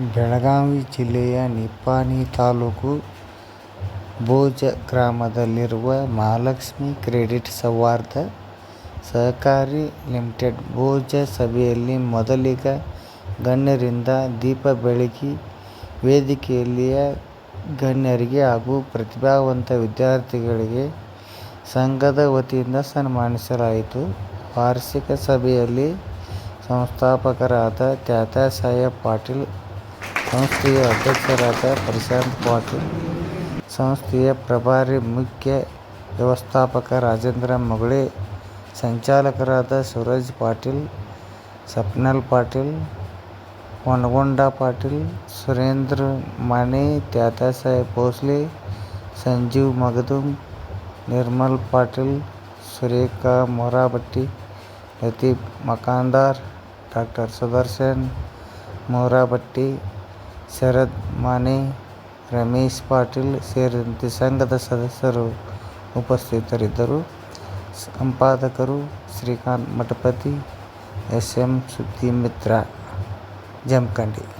ಬೆಳಗಾವಿ ಜಿಲ್ಲೆಯ ನಿಪ್ಪಾಣಿ ತಾಲೂಕು ಬೋಜ ಗ್ರಾಮದಲ್ಲಿರುವ ಮಹಾಲಕ್ಷ್ಮಿ ಕ್ರೆಡಿಟ್ ಸೌಹಾರ್ದ ಸಹಕಾರಿ ಲಿಮಿಟೆಡ್ ಬೋಜ ಸಭೆಯಲ್ಲಿ ಮೊದಲಿಗ ಗಣ್ಯರಿಂದ ದೀಪ ಬೆಳಗಿ ವೇದಿಕೆಯಲ್ಲಿಯ ಗಣ್ಯರಿಗೆ ಹಾಗೂ ಪ್ರತಿಭಾವಂತ ವಿದ್ಯಾರ್ಥಿಗಳಿಗೆ ಸಂಘದ ವತಿಯಿಂದ ಸನ್ಮಾನಿಸಲಾಯಿತು. ವಾರ್ಷಿಕ ಸಭೆಯಲ್ಲಿ ಸಂಸ್ಥಾಪಕರಾದ ತಾತ್ಯಾಸಾಹೇಬ ಪಾಟೀಲ್, ಸಂಸ್ಥೆಯ ಅಧ್ಯಕ್ಷರಾದ ಪ್ರಶಾಂತ ಪಾಟೀಲ್, ಸಂಸ್ಥೆಯ ಪ್ರಭಾರಿ ಮುಖ್ಯ ವ್ಯವಸ್ಥಾಪಕ ರಾಜೇಂದ್ರ ಮುಗಳೆ, ಸಂಚಾಲಕರಾದ ಶಿವರಾಜ ಪಾಟೀಲ್, ಸ್ವಪ್ನಿಲ್ ಪಾಟೀಲ್, ವನಗೊಂಡ ಪಾಟೀಲ್, ಸುರೇಂದ್ರ ಮಾನೆ, ತಾತ್ಯಾಸಾಹೇಬ ಭೋಸಲೆ, ಸಂಜೀವ ಮಗದುಂ, ನಿರ್ಮಲ ಪಾಟೀಲ್, ಸುರೇಖಾ ಮೊರಬಟ್ಟಿ, ಲತೀಫ್ ಮಕಂದಾರ, ಡಾ ಸುದರ್ಶನ ಮೊರಬಟ್ಟಿ, ಶರದ ಮಾನೆ, ರಮೇಶ್ ಪಾಟೀಲ್ ಸೇರಿದಂತೆ ಸಂಘದ ಸದಸ್ಯರು ಉಪಸ್ಥಿತರಿದ್ದರು. ಸಂಪಾದಕರು ಶ್ರೀಕಾಂತ್ ಮಠಪತಿ, ಎಸ್. ಎಂ. ಸುದ್ದಿಮಿತ್ರ, ಜಮಖಂಡಿ.